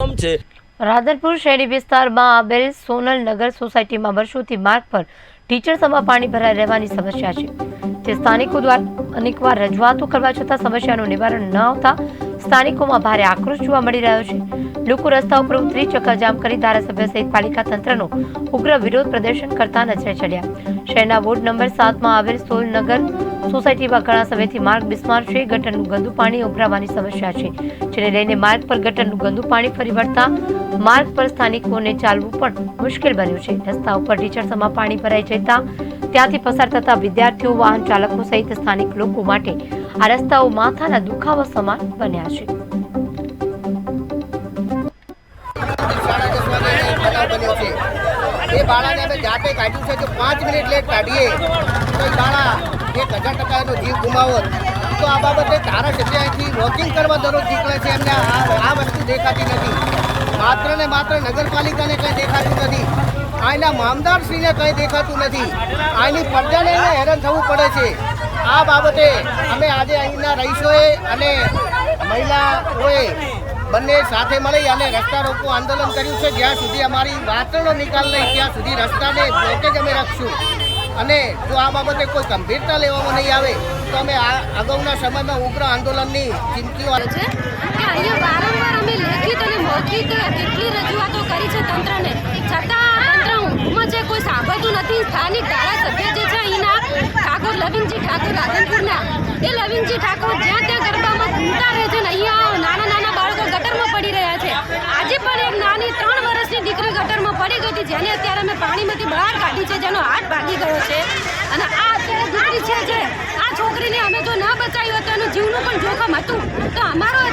રાધનપુર શહેરી વિસ્તારમાં આવેલ સોનલ નગર સોસાયટીમાં વર્ષોથી માર્ગ પર ટીચર સમા પાણી ભરાઈ રહેવાની સમસ્યા છે. જે સ્થાનિકો દ્વારા અનેકવાર રજૂઆતો કરવા છતાં સમસ્યાનું નિવારણ ન આવતા સ્થાનિકોમાં ભારે આક્રોશ જોવા મળી રહ્યો છે. લોકો રસ્તા ઉપર ઉતરી ચક્કાજામ કરી ધારાસભ્ય સહિત પાલિકા તંત્રનો ઉગ્ર વિરોધ પ્રદર્શન કરતા નજરે ચડ્યા. શહેરના વોર્ડ નંબર સાતમાં આવેલ સોલનગર સોસાયટીમાં ઘણા સમયથી માર્ગ બિસ્માર છે. ગટરનું ગંદુ પાણી ઉભરાવાની સમસ્યા છે, જેને લઈને માર્ગ પર ગટરનું ગંદુ પાણી ફરી વળતા માર્ગ પર સ્થાનિકોને ચાલવું પણ મુશ્કેલ બન્યું છે. રસ્તા ઉપર ટીચરસમાં પાણી ભરાઈ જતા ત્યાંથી પસાર થતા વિદ્યાર્થીઓ, વાહન ચાલકો સહિત સ્થાનિક લોકો માટે આ રસ્તાઓ માથાના દુખાવા સમાન બન્યા છે એ બાળાને અમે જાતે કાઢ્યું છે, જો પાંચ મિનિટ લેટ કાઢીએ, તો એ બાળા એક હજાર ટકા એનો જીવ ગુમાવત તો આ બાબતે ધારાસભ્ય અહીંથી વોકિંગ કરવા દરરોજ નીકળે છે, એમને આ વસ્તુ દેખાતી નથી. માત્ર ને માત્ર નગરપાલિકાને કંઈ દેખાતું નથી. અહીંના મામદારશ્રીને કંઈ દેખાતું નથી. અહીંની પ્રજાને હેરાન થવું પડે છે. આ બાબતે અમે આજે અહીંના રહીશોએ અને મહિલાઓએ બંને સાથે મળી અને રસ્તા રોકો આંદોલન કર્યું છે. જ્યાં સુધી અમારી વાતનો નિકાલ નહીં, ત્યાં સુધી રસ્તાને બ્લોકેજ અમે રાખશું. અને જો આ બાબતે કોઈ ગંભીરતા લેવામાં નહીં આવે, તો અમે આ અગાઉના સમયમાં ઉગ્ર આંદોલનની ચીમકીઓ છે. અમે લેખિત અને મૌખિક કેટલી રજૂઆતો કરી છે તંત્રને. છતાં તંત્ર ઊંઘમાં છે કોઈ સ્થાનિક ધારાસભ્ય જે છે અહીંના ઠાકોર લવિંગજી ઠાકોર રાધનપુરના. એ લવિંગજી ઠાકોર જ્યાં ત્યાં ગરબામાં ઘૂમતા રહે છે ને અહીંયા નાના નાના બાળકો ગટરમાં પડી રહ્યા છે. આજે પણ એક નાની ત્રણ વર્ષની દીકરી ગટરમાં પડી ગઈ હતી, જેને અત્યારે અમે પાણીમાંથી બહાર કાઢી છે, જેનો હાથ ભાગી ગયો છે. અને આ અત્યારે દીકરી છે આ છોકરીને અમે જો ન બચાવી હોત તો એનું જીવનું પણ જોખમ હતું. તો અમારો